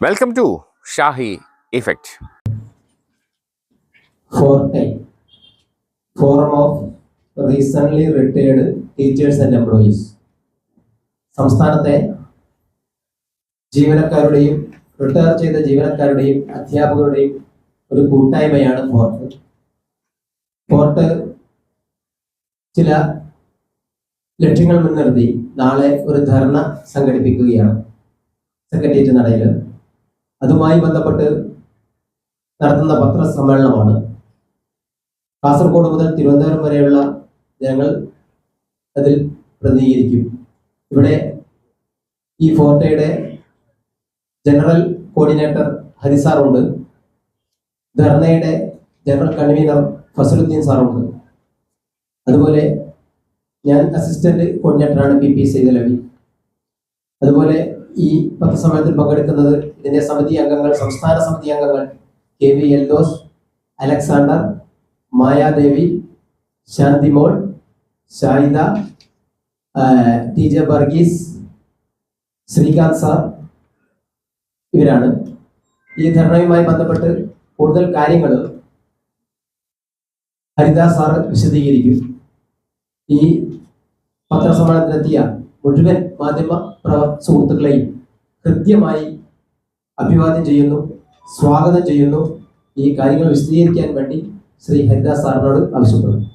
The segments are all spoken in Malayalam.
Welcome to Shahi effect FORTE forum of recently retired teachers and employees സംസ്ഥാനത്തെ ജീവനക്കാരുടെയും റിട്ടയർ ചെയ്ത ജീവനക്കാരുടെയും അധ്യാപകരുടെയും ഒരു കൂട്ടായ്മയാണ് ഫോർട്ട് ഫോർട്ട് ചില ലക്ഷ്യങ്ങൾ മുൻനിർത്തി നാളെ ഒരു ധർണ സംഘടിപ്പിക്കുകയാണ്. സെക്രട്ടേറിയറ്റ് നടയിൽ അതുമായി ബന്ധപ്പെട്ട് നടത്തുന്ന പത്രസമ്മേളനമാണ്. കാസർഗോഡ് മുതൽ തിരുവനന്തപുരം വരെയുള്ള ജനങ്ങൾ അതിൽ പ്രതിനിധീകരിക്കും. ഇവിടെ ഈ ഫോർട്ടയുടെ ജനറൽ കോർഡിനേറ്റർ ഹരിസാറുണ്ട് ധർണയുടെ ജനറൽ കൺവീനർ ഫസലുദ്ദീൻ സാറുണ്ട്. അതുപോലെ ഞാൻ അസിസ്റ്റന്റ് കോർഡിനേറ്ററാണ് പി പി സൈദലവി അതുപോലെ ഈ പത്രസമ്മേളനത്തിൽ പങ്കെടുക്കുന്നത് ഇതിന്റെ സമിതി അംഗങ്ങൾ സംസ്ഥാന സമിതി അംഗങ്ങൾ K V Eldhose Alexander Mayadevi Shanthimol Shaida ആ, T J Varghese Sreekanth sir ഇവരാണ്. ഈ ധർണയുമായി ബന്ധപ്പെട്ട് കൂടുതൽ കാര്യങ്ങൾ ഹരിദാസ് സാർ വിശദീകരിക്കും. ഈ പത്രസമ്മേളനത്തിലെത്തിയ മുഴുവൻ മാധ്യമ പ്രവ സുഹൃത്തുക്കളെയും കൃത്യമായി അഭിവാദ്യം ചെയ്യുന്നു സ്വാഗതം ചെയ്യുന്നു. ഈ കാര്യങ്ങൾ വിശദീകരിക്കാൻ വേണ്ടി ശ്രീ ഹരിദാസ് സാറിനോട് ആവശ്യപ്പെടുന്നു.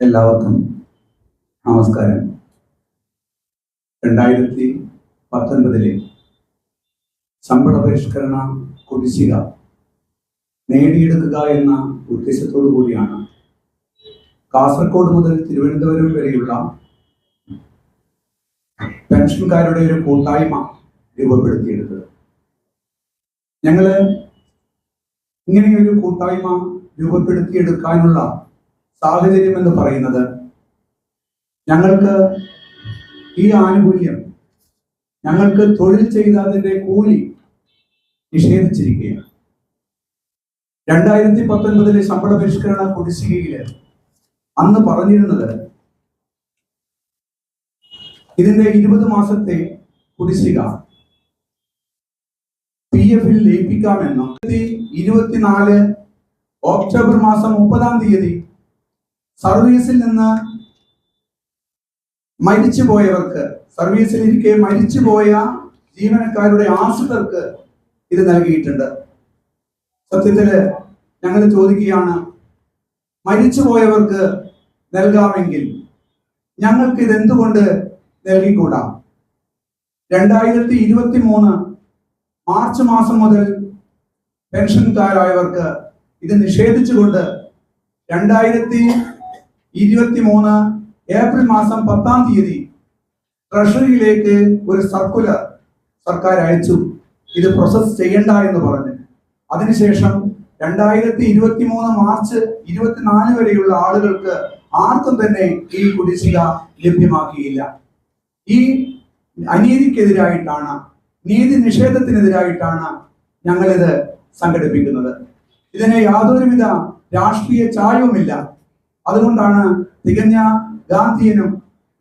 എല്ലാവർക്കും നമസ്കാരം. രണ്ടായിരത്തി പത്തൊൻപതിലെ ശമ്പള പരിഷ്കരണ കുടിശ്ശിക നേടിയെടുക്കുക എന്ന ഉദ്ദേശത്തോടു കൂടിയാണ് കാസർഗോഡ് മുതൽ തിരുവനന്തപുരം വരെയുള്ള പെൻഷൻകാരുടെ ഒരു കൂട്ടായ്മ രൂപപ്പെടുത്തിയെടുത്തത്. ഞങ്ങൾ ഇങ്ങനെയൊരു കൂട്ടായ്മ രൂപപ്പെടുത്തിയെടുക്കാനുള്ള സാഹചര്യം എന്ന് പറയുന്നത് ഞങ്ങൾക്ക് ഈ ആനുകൂല്യം ഞങ്ങൾക്ക് തൊഴിൽ ചെയ്തതിന്റെ കൂലി നിഷേധിച്ചിരിക്കുകയാണ്. രണ്ടായിരത്തി പത്തൊൻപതിലെ ശമ്പള പരിഷ്കരണ കുടിശ്ശികയിൽ അന്ന് പറഞ്ഞിരുന്നത് ഇതിന്റെ ഇരുപത് മാസത്തെ കുടിശ്ശിക പി എഫിൽ ലയിപ്പിക്കാമെന്നും ഇരുപത്തിനാല് ഒക്ടോബർ മാസം മുപ്പതാം തീയതി സർവീസിൽ നിന്ന് മരിച്ചു പോയവർക്ക് സർവീസിൽ ഇരിക്കെ മരിച്ചു പോയ ജീവനക്കാരുടെ ആശ്രിതർക്ക് ഇത് നൽകിയിട്ടുണ്ട്. സത്യത്തിൽ ഞങ്ങൾ ചോദിക്കുകയാണ് മരിച്ചുപോയവർക്ക് നൽകാമെങ്കിൽ ഞങ്ങൾക്ക് ഇത് എന്തുകൊണ്ട് നൽകിക്കൂടാ? രണ്ടായിരത്തി ഇരുപത്തി മൂന്ന് മാർച്ച് മാസം മുതൽ പെൻഷൻകാരായവർക്ക് ഇത് നിഷേധിച്ചുകൊണ്ട് രണ്ടായിരത്തി ഇരുപത്തി മൂന്ന് ഏപ്രിൽ മാസം പത്താം തീയതി ട്രഷറിയിലേക്ക് ഒരു സർക്കുലർ സർക്കാർ അയച്ചു. ഇത് പ്രോസസ് ചെയ്യണ്ട എന്ന് പറഞ്ഞ്. അതിനുശേഷം രണ്ടായിരത്തി ഇരുപത്തി മൂന്ന് മാർച്ച് ഇരുപത്തിനാല് വരെയുള്ള ആളുകൾക്ക് ആർക്കും തന്നെ ഈ കുടിശ്ശിക ലഭ്യമാക്കിയില്ല. ഈ അനീതിക്കെതിരായിട്ടാണ് നീതി നിഷേധത്തിനെതിരായിട്ടാണ് ഞങ്ങളിത് സംഘടിപ്പിക്കുന്നത്. ഇതിന് യാതൊരുവിധ രാഷ്ട്രീയ ചായവുമില്ല. അതുകൊണ്ടാണ് തികഞ്ഞ ഗാന്ധിയനും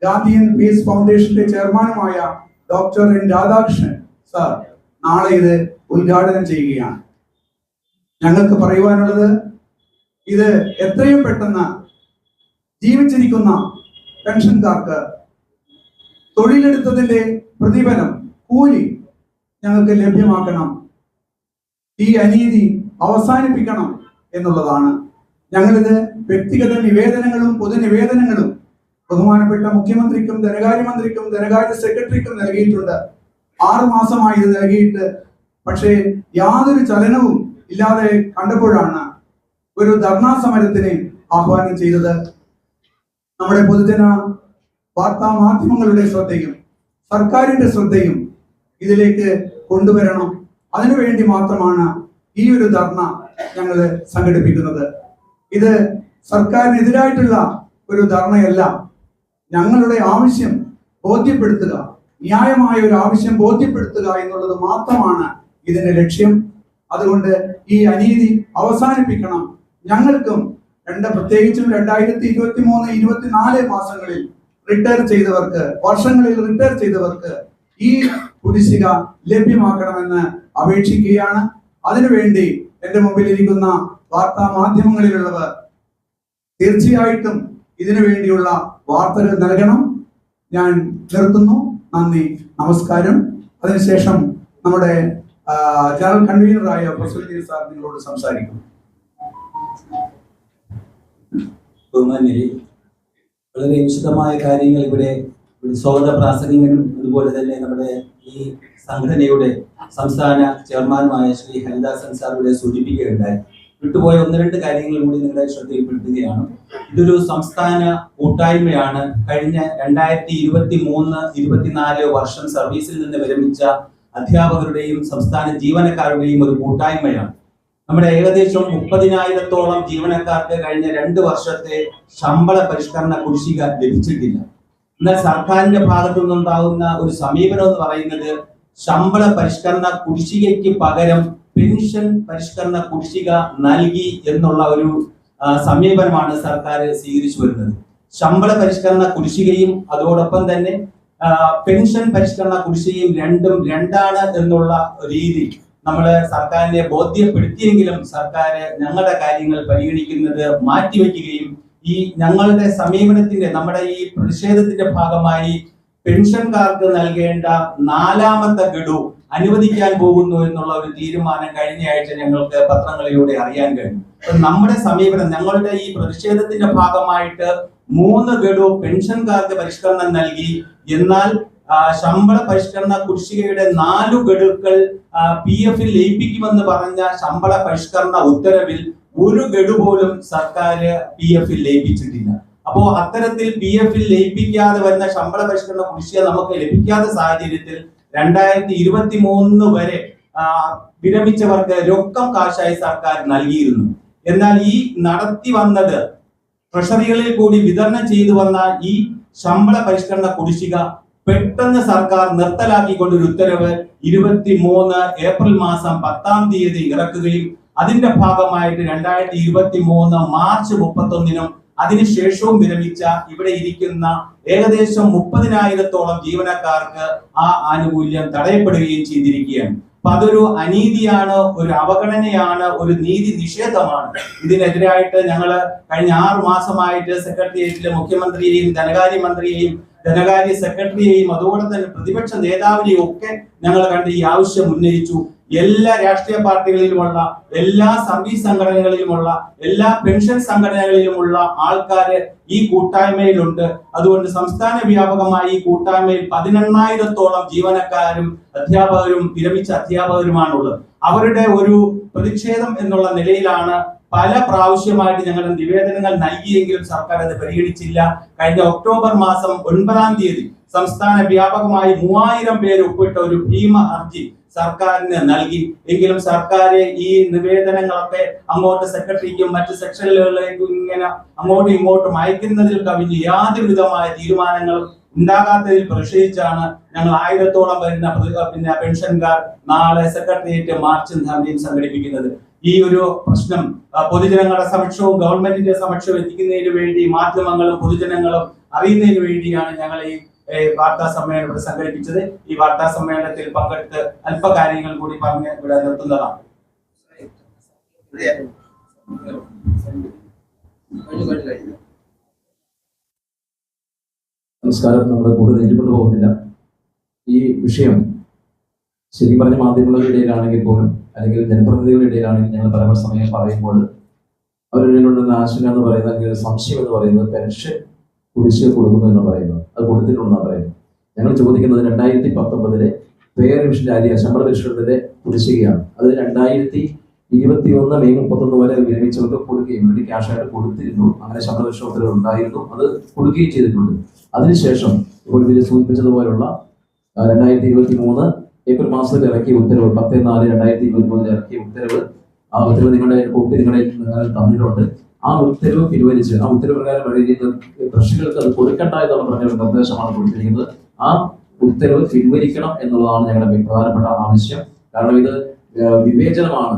ഗാന്ധിയൻ പീസ് ഫൗണ്ടേഷന്റെ ചെയർമാനുമായ ഡോക്ടർ എൻ രാധാകൃഷ്ണൻ സാർ നാളെ ഇത് ഉദ്ഘാടനം ചെയ്യുകയാണ്. ഞങ്ങൾക്ക് പറയുവാനുള്ളത് ഇത് എത്രയും പെട്ടെന്ന് ജീവിച്ചിരിക്കുന്ന പെൻഷൻകാർക്ക് തൊഴിലെടുത്തതിന്റെ പ്രതിഫലം കൂലി ഞങ്ങൾക്ക് ലഭ്യമാക്കണം. ഈ അനീതി അവസാനിപ്പിക്കണം എന്നുള്ളതാണ്. ഞങ്ങളിത് വ്യക്തിഗത നിവേദനങ്ങളും പൊതുനിവേദനങ്ങളും ബഹുമാനപ്പെട്ട മുഖ്യമന്ത്രിക്കും ധനകാര്യമന്ത്രിക്കും ധനകാര്യ സെക്രട്ടറിക്കും നൽകിയിട്ടുണ്ട്. ആറു മാസമായി ഇത് നൽകിയിട്ട് പക്ഷേ യാതൊരു ചലനവും ഇല്ലാതെ കണ്ടപ്പോഴാണ് ഒരു ധർണാ സമരത്തിന് ആഹ്വാനം ചെയ്തത് നമ്മുടെ പൊതുജന വാർത്താ മാധ്യമങ്ങളുടെ ശ്രദ്ധയും സർക്കാരിന്റെ ശ്രദ്ധയും ഇതിലേക്ക് കൊണ്ടുവരണം. അതിനുവേണ്ടി മാത്രമാണ് ഈ ഒരു ധർണ ഞങ്ങൾ സംഘടിപ്പിക്കുന്നത്. ഇത് സർക്കാരിനെതിരായിട്ടുള്ള ഒരു ധർണയല്ല. ഞങ്ങളുടെ ആവശ്യം ബോധ്യപ്പെടുത്തുക ന്യായമായ ഒരു ആവശ്യം ബോധ്യപ്പെടുത്തുക എന്നുള്ളത് മാത്രമാണ് ഇതിന്റെ ലക്ഷ്യം. അതുകൊണ്ട് ഈ അനീതി അവസാനിപ്പിക്കണം. ഞങ്ങൾക്കും രണ്ട് പ്രത്യേകിച്ചും രണ്ടായിരത്തി ഇരുപത്തി മൂന്ന് ഇരുപത്തിനാല് മാസങ്ങളിൽ റിട്ടയർ ചെയ്തവർക്ക് വർഷങ്ങളിൽ റിട്ടയർ ചെയ്തവർക്ക് ഈ കുടിശ്ശിക ലഭ്യമാക്കണമെന്ന് അപേക്ഷിക്കുകയാണ്. അതിനുവേണ്ടി എന്റെ മുമ്പിൽ ഇരിക്കുന്ന വാർത്താ മാധ്യമങ്ങളിലുള്ളവർ തീർച്ചയായിട്ടും ഇതിനു വേണ്ടിയുള്ള വാർത്തകൾ നൽകണം. ഞാൻ നിർത്തുന്നു. നന്ദി. നമസ്കാരം. അതിനുശേഷം നമ്മുടെ ജനറൽ കൺവീനറായ പ്രൊഫസർ സാർ നിങ്ങളോട് സംസാരിക്കും. ബഹുമാന്യരെ വളരെ വിശദമായ കാര്യങ്ങൾ ഇവിടെ സ്വാഗത പ്രാസംഗികനും അതുപോലെ തന്നെ നമ്മുടെ ഈ സംഘടനയുടെ സംസ്ഥാന ചെയർമാനുമായ ശ്രീ ഹരിദാസൻ സാർ സൂചിപ്പിക്കുകയുണ്ടായി. വിട്ടുപോയ ഒന്ന് രണ്ട് കാര്യങ്ങൾ കൂടി നിങ്ങളുടെ ശ്രദ്ധയിൽപ്പെടുത്തുകയാണ്. ഇതൊരു സംസ്ഥാന കൂട്ടായ്മയാണ്. കഴിഞ്ഞ രണ്ടായിരത്തി ഇരുപത്തി മൂന്ന് ഇരുപത്തിനാല് വർഷം സർവീസിൽ നിന്ന് വിരമിച്ച അധ്യാപകരുടെയും സംസ്ഥാന ജീവനക്കാരുടെയും ഒരു കൂട്ടായ്മയാണ്. നമ്മുടെ ഏകദേശം മുപ്പതിനായിരത്തോളം ജീവനക്കാർക്ക് കഴിഞ്ഞ രണ്ട് വർഷത്തെ ശമ്പള പരിഷ്കരണ കുടിശ്ശിക ലഭിച്ചിട്ടില്ല. എന്നാൽ സർക്കാരിന്റെ ഭാഗത്തു നിന്നുണ്ടാകുന്ന ഒരു സമീപനം എന്ന് പറയുന്നത് ശമ്പള പരിഷ്കരണ കുടിശ്ശികയ്ക്ക് പകരം പെൻഷൻ പരിഷ്കരണ കുടിശ്ശിക നൽകി എന്നുള്ള ഒരു സമീപനമാണ് സർക്കാർ സ്വീകരിച്ചു വരുന്നത്. ശമ്പള പരിഷ്കരണ കുടിശ്ശികയും അതോടൊപ്പം തന്നെ പെൻഷൻ പരിഷ്കരണ കുടിശ്ശികയും രണ്ടും രണ്ടാണ് എന്നുള്ള രീതി നമ്മൾ സർക്കാരിനെ ബോധ്യപ്പെടുത്തിയെങ്കിലും സർക്കാർ ഞങ്ങളുടെ കാര്യങ്ങൾ പരിഗണിക്കുന്നത് മാറ്റിവെക്കുകയും ഈ ഞങ്ങളുടെ സമീപനത്തിന്റെ നമ്മുടെ ഈ പ്രതിഷേധത്തിന്റെ ഭാഗമായി പെൻഷൻകാർക്ക് നൽകേണ്ട നാലാമത്തെ ഗഡു അനുവദിക്കാൻ പോകുന്നു എന്നുള്ള ഒരു തീരുമാനം കഴിഞ്ഞ ആഴ്ച ഞങ്ങൾക്ക് പത്രങ്ങളിലൂടെ അറിയാൻ കഴിഞ്ഞു. നമ്മുടെ സമീപനം ഞങ്ങളുടെ ഈ പ്രതിഷേധത്തിന്റെ ഭാഗമായിട്ട് മൂന്ന് ഗഡു പെൻഷൻകാർക്ക് പരിഷ്കരണം നൽകി. എന്നാൽ ശമ്പള പരിഷ്കരണ കുടിശ്ശികയുടെ നാലു ഗഡുക്കൾ പി എഫിൽ ലയിപ്പിക്കുമെന്ന് പറഞ്ഞ ശമ്പള പരിഷ്കരണ ഉത്തരവിൽ ഒരു ഗഡു പോലും സർക്കാർ പി എഫിൽ ലയിപ്പിച്ചിട്ടില്ല. അപ്പോ അത്തരത്തിൽ പി എഫിൽ ലയിപ്പിക്കാതെ വരുന്ന ശമ്പള പരിഷ്കരണ കുടിശ്ശിക നമുക്ക് ലഭിക്കാത്ത സാഹചര്യത്തിൽ രണ്ടായിരത്തി ഇരുപത്തി മൂന്ന് വരെ വിരമിച്ചവർക്ക് രൊക്കം കാശായി സർക്കാർ നൽകിയിരുന്നു. എന്നാൽ ഈ നടത്തി വന്നത് ട്രഷറികളിൽ കൂടി വിതരണം ചെയ്തു വന്ന ഈ ശമ്പള പരിഷ്കരണ കുടിശ്ശിക പെട്ടെന്ന് സർക്കാർ നിർത്തലാക്കിക്കൊണ്ട് ഒരു ഉത്തരവ് ഇരുപത്തി മൂന്ന് ഏപ്രിൽ മാസം പത്താം തീയതി ഇറക്കുകയും അതിന്റെ ഭാഗമായിട്ട് രണ്ടായിരത്തി ഇരുപത്തി മൂന്ന് മാർച്ച് മുപ്പത്തൊന്നിനും അതിനുശേഷവും വിരമിച്ച ഇവിടെ ഇരിക്കുന്ന ഏകദേശം മുപ്പതിനായിരത്തോളം ജീവനക്കാർക്ക് ആ ആനുകൂല്യം തടയപ്പെടുകയും ചെയ്തിരിക്കുകയാണ്. അപ്പൊ അതൊരു അനീതിയാണ് ഒരു അവഗണനയാണ് ഒരു നീതി നിഷേധമാണ്. ഇതിനെതിരായിട്ട് ഞങ്ങൾ കഴിഞ്ഞ ആറു മാസമായിട്ട് സെക്രട്ടേറിയറ്റിലെ മുഖ്യമന്ത്രിയെയും ധനകാര്യമന്ത്രിയെയും ധനകാര്യ സെക്രട്ടറിയെയും അതോടെ തന്നെ പ്രതിപക്ഷ നേതാവിനെയും ഒക്കെ ഞങ്ങൾ കണ്ട് ഈ ആവശ്യം ഉന്നയിച്ചു. എല്ലാ രാഷ്ട്രീയ പാർട്ടികളിലുമുള്ള എല്ലാ സർവീസ് സംഘടനകളിലുമുള്ള എല്ലാ പെൻഷൻ സംഘടനകളിലുമുള്ള ആൾക്കാര് ഈ കൂട്ടായ്മയിലുണ്ട്. അതുകൊണ്ട് സംസ്ഥാന വ്യാപകമായി ഈ കൂട്ടായ്മയിൽ പതിനെണ്ണായിരത്തോളം ജീവനക്കാരും അധ്യാപകരും വിരമിച്ച അധ്യാപകരുമാണുള്ളത്. അവരുടെ ഒരു പ്രതിഷേധം എന്നുള്ള നിലയിലാണ് പല പ്രാവശ്യമായിട്ട് ഞങ്ങൾ നിവേദനങ്ങൾ നൽകിയെങ്കിലും സർക്കാർ അത് പരിഗണിച്ചില്ല. കഴിഞ്ഞ ഒക്ടോബർ മാസം ഒൻപതാം തീയതി സംസ്ഥാന വ്യാപകമായി മൂവായിരം പേര് ഒപ്പിട്ട ഒരു ഭീമ ഹർജി സർക്കാരിന് നൽകി. എങ്കിലും സർക്കാർ ഈ നിവേദനങ്ങളൊക്കെ അങ്ങോട്ട് സെക്രട്ടറിക്കും മറ്റ് സെക്ഷനുകളിലേക്കും ഇങ്ങനെ അങ്ങോട്ടും ഇങ്ങോട്ടും അയക്കുന്നതിൽ കവിഞ്ഞ് യാതൊരുവിധമായ തീരുമാനങ്ങളും ഉണ്ടാകാത്തതിൽ പ്രതിഷേധിച്ചാണ് ഞങ്ങൾ ആയിരത്തോളം വരുന്ന പിന്നെ പെൻഷൻകാർ നാളെ സെക്രട്ടേറിയറ്റ് മാർച്ചും ധർണയും സംഘടിപ്പിക്കുന്നത്. ഈ ഒരു പ്രശ്നം പൊതുജനങ്ങളുടെ സമക്ഷവും ഗവൺമെന്റിന്റെ സമക്ഷവും എത്തിക്കുന്നതിന് വേണ്ടി മാധ്യമങ്ങളും പൊതുജനങ്ങളും അറിയുന്നതിന് വേണ്ടിയാണ് ഞങ്ങൾ ഈ വാർത്താ സമ്മേളനം ഇവിടെ സംഘടിപ്പിച്ചത്. ഈ വാർത്താ സമ്മേളനത്തിൽ പങ്കെടുത്ത് അല്പകാര്യങ്ങൾ കൂടി പറഞ്ഞ് ഇവിടെ നിർത്തുന്നതാണ്. നമസ്കാരം. നമ്മൾ കൂടുതൽ നീട്ടിക്കൊണ്ടു പോകുന്നില്ല. ഈ വിഷയം ശരിക്കും പറഞ്ഞ മാധ്യമങ്ങളുടെ ഇടയിലാണെങ്കിൽ പോലും അല്ലെങ്കിൽ ജനപ്രതിനിധികളുടെ ഇടയിലാണെങ്കിൽ ഞങ്ങൾ പല സമയം പറയുമ്പോൾ അവരുടെ ഇടയിലുള്ള ആശങ്ക എന്ന് പറയുന്നത് അല്ലെങ്കിൽ സംശയം എന്ന് പറയുന്നത് പെൻഷൻ കുടിശ്ശിക കൊടുക്കുന്നു എന്ന് പറയുന്നത് അത് കൊടുത്തിട്ടുണ്ടെന്നാണ് പറയുന്നത്. ഞങ്ങൾ ചോദിക്കുന്നത് രണ്ടായിരത്തി പത്തൊമ്പതിലെ പേ റിവിഷന്റെ അരി ശമ്പള പരിഷ്കരണത്തിന്റെ കുടിശ്ശികയാണ്. അത് രണ്ടായിരത്തി ഇരുപത്തി ഒന്ന് മെയ് മുപ്പത്തൊന്ന് വരെ വിരമിച്ചവർക്ക് കൊടുക്കുകയും വേണ്ടി ക്യാഷായിട്ട് കൊടുത്തിരുന്നു. അങ്ങനെ ശമ്പള പരിഷ്കരണത്തിൽ ഉണ്ടായിരുന്നു. അത് കൊടുക്കുകയും ചെയ്തിട്ടുണ്ട്. അതിനുശേഷം ഇപ്പോൾ ഇതിൽ സൂചിപ്പിച്ചതുപോലുള്ള രണ്ടായിരത്തി ഇരുപത്തി മൂന്ന് ഏപ്രിൽ മാസത്തിൽ ഇറക്കിയ ഉത്തരവ് പത്ത് നാല് രണ്ടായിരത്തി ഇരുപത്തി മൂന്നിൽ ഇറക്കിയ ഉത്തരവ് ആ ഉത്തരവ് നിങ്ങളുടെ കോപ്പി നിങ്ങളുടെ തന്നിട്ടുണ്ട്. ആ ഉത്തരവ് പിൻവലിച്ച് ആ ഉത്തരവ് പ്രകാരം വഴി കൃഷികൾക്ക് അത് കൊടുക്കണ്ട എന്നുള്ള പറഞ്ഞ ഒരു നിർദ്ദേശമാണ് കൊടുത്തിരിക്കുന്നത്. ആ ഉത്തരവ് പിൻവലിക്കണം എന്നുള്ളതാണ് ഞങ്ങളുടെ പ്രധാനപ്പെട്ട ആവശ്യം. കാരണം ഇത് വിവേചനമാണ്.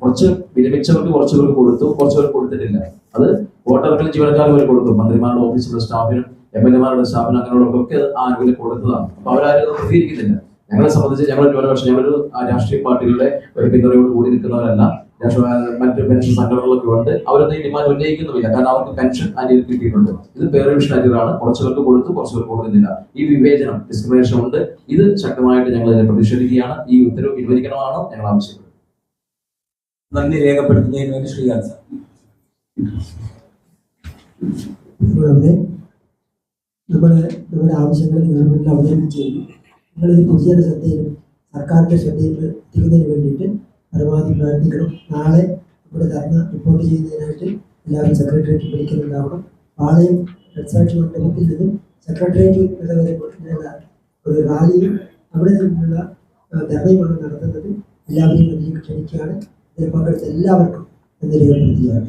കുറച്ച് വിരമിച്ചവർക്ക് കുറച്ച് പേർക്ക് കൊടുത്തു കുറച്ച് പേർക്ക് കൊടുത്തിട്ടില്ല. അത് വോട്ടർക്കും ജീവനക്കാർ വരെ കൊടുത്തു. മന്ത്രിമാരുടെ ഓഫീസിലുള്ള സ്റ്റാഫിനും എം എൽ എമാരുടെ സ്റ്റാഫിനും അങ്ങനെയുള്ളവർക്കൊക്കെ ആ കൊടുത്തതാണ്. അപ്പൊ അവരാരും പ്രതികരിക്കുന്നില്ല. ഞങ്ങളെ സംബന്ധിച്ച് ഞങ്ങൾ ന്യൂനപക്ഷം ഞങ്ങളൊരു രാഷ്ട്രീയ പാർട്ടികളുടെ ഒരു പിന്തുണയോട് കൂടി നിൽക്കുന്നവരല്ല. മറ്റ് പെൻഷൻ സംഘടനകളൊക്കെ ഉണ്ട്. അവരൊന്നും ഈ ഡിമാൻഡ് ഉന്നയിക്കുന്നുമില്ല. കാരണം അവർക്ക് പെൻഷൻ അനിയൽ കിട്ടിയിട്ടുണ്ട്. ഇത് പേ അനിയലാണ് അരിയറാണ് കുറച്ച് പേർക്ക് കൊടുത്തു കുറച്ചു പേർ കൊടുക്കുന്നില്ല. ഈ വിവേചനം ഡിസ്ക്രിമിനേഷൻ ഉണ്ട്. ഇത് ശക്തമായിട്ട് ഞങ്ങൾ ഇതിനെ പ്രതിഷേധിക്കുകയാണ്. ഈ ഉത്തരവ് പിൻവലിക്കണമെന്നാണ് ഞങ്ങൾ ആവശ്യപ്പെടുന്നത്. നന്ദി രേഖപ്പെടുത്തുന്നതിന് വേണ്ടി ശ്രീകാന്ത് നമ്മുടെ നമ്മുടെ ആവശ്യങ്ങൾ ഗവൺമെന്റിൽ അവതരിപ്പിച്ചു നിങ്ങളിത് പൊതുജന ശ്രദ്ധയിലും സർക്കാരിന്റെ ശ്രദ്ധയിൽ എത്തിക്കുന്നതിന് വേണ്ടിയിട്ട് പരമാവധി പ്രാർത്ഥിക്കണം. നാളെ ഇവിടെ ധർണ റിപ്പോർട്ട് ചെയ്യുന്നതിനായിട്ട് എല്ലാവരും സെക്രട്ടേറിയറ്റ് വിളിക്കുന്നുണ്ടാവണം. പാളയം രക്തസാക്ഷി മണ്ഡലത്തിൽ നിന്നും സെക്രട്ടേറിയറ്റ് വരെ ഉള്ള ഒരു റാലിയും അവിടെ നിന്നുള്ള ധർണയുമാണ് നടത്തുന്നത്. എല്ലാവരെയും ക്ഷണിക്കുകയാണ്. ഇതിൽ പങ്കെടുത്ത എല്ലാവർക്കും എന്ന് രേഖപ്പെടുത്തുകയാണ്.